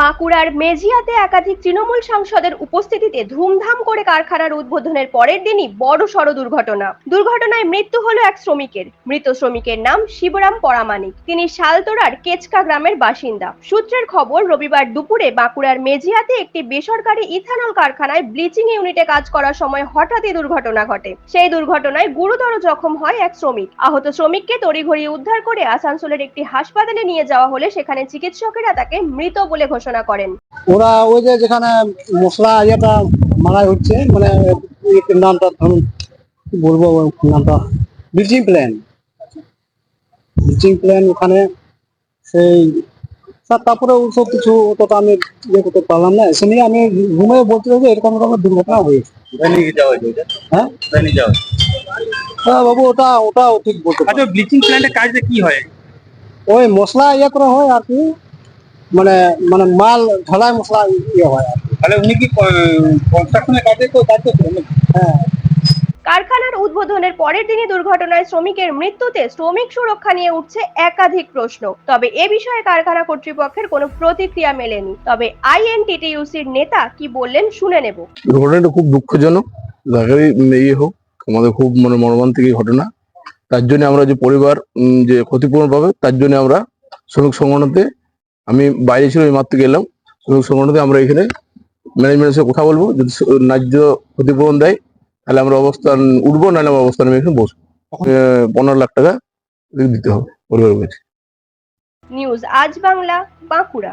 বাঁকুড়ার মেজিয়াতে একাধিক তৃণমূল সাংসদের উপস্থিতিতে ধুমধাম করে কারখানার উদ্বোধনের পরের দিনই বড় সড় দুর্ঘটনা। দুর্ঘটনায় মৃত্যু হলো এক শ্রমিকের। মৃত শ্রমিকের নাম শিবরাম পরামানিক। তিনি শালতোড়ার কেচকা গ্রামের বাসিন্দা। সূত্রের খবর, রবিবার দুপুরে বাঁকুড়ার মেজিয়াতে একটি বেসরকারি ইথানল কারখানায় ব্লিচিং ইউনিটে কাজ করার সময় হঠাৎই দুর্ঘটনা ঘটে। সেই দুর্ঘটনায় গুরুতর জখম হয় এক শ্রমিক। আহত শ্রমিককে তড়িঘড়ি উদ্ধার করে আসানসোলের একটি হাসপাতালে নিয়ে যাওয়া হলে সেখানে চিকিৎসকেরা তাকে মৃত বলে ঘোষণা করেন। ওরা ওই যে যেখানে মশলা ইয়েটা মারা হচ্ছে মানে নামটা ধরুন বলব নামটা? ব্লিচিং প্ল্যান ব্লিচিং প্ল্যান ওখানে সেই স্যার তারপরে ওসব কিছু অতটা আমি ইয়ে করতে পারলাম না। এসে নিয়ে আমি ঘুমে বলতে যে এরকম এরকম দুর্ঘটনা হয়েছে? হ্যাঁ? হ্যাঁ বাবু ওটা ওটা ঠিক বলতে। আচ্ছা ব্লিচিং প্ল্যান্টের কাজটা কি হয়? ওই মশলা ইয়ে করা হয় আর কি মানে মানে মাল ঢালাই মশলা ইয়ে হয় তাহলে উনি কি কনস্ট্রাকশনের কাজে তো কাজ নাকি? হ্যাঁ। কারখানার উদ্বোধনের পরের দিনই দুর্ঘটনায় শ্রমিকের মৃত্যুতে শ্রমিক সুরক্ষা নিয়ে উঠছে একাধিক প্রশ্ন। তবে এ বিষয়ে কারখানা কর্তৃপক্ষের কোনো প্রতিক্রিয়া মেলেনি। তবে আইএনটিটিইউসির নেতা কি বললেন শুনে নেব। ঘটনাটা খুব দুঃখজনক। যাকেই ইয়ে হোক আমাদের খুব মানে মর্মান্তিক ঘটনা। তার জন্য আমরা যে পরিবার যে ক্ষতিপূরণ পাবে তার জন্য আমরা শ্রমিক সংগঠনতে আমি বাইরে ছিল এই মাত্র গেলাম। এবং সংগঠনতে আমরা এখানে ম্যানেজমেন্টের সাথে কথা বলব। যদি ন্যায্য ক্ষতিপূরণ দেয় তাহলে আমরা অবস্থান উঠবো নাহলে আমরা অবস্থান আমি এখানে বসবো। আহ, পনেরো লাখ টাকা দিতে হবে পরিবারের কাছে। নিউজ আজ বাংলা বাঁকুড়া।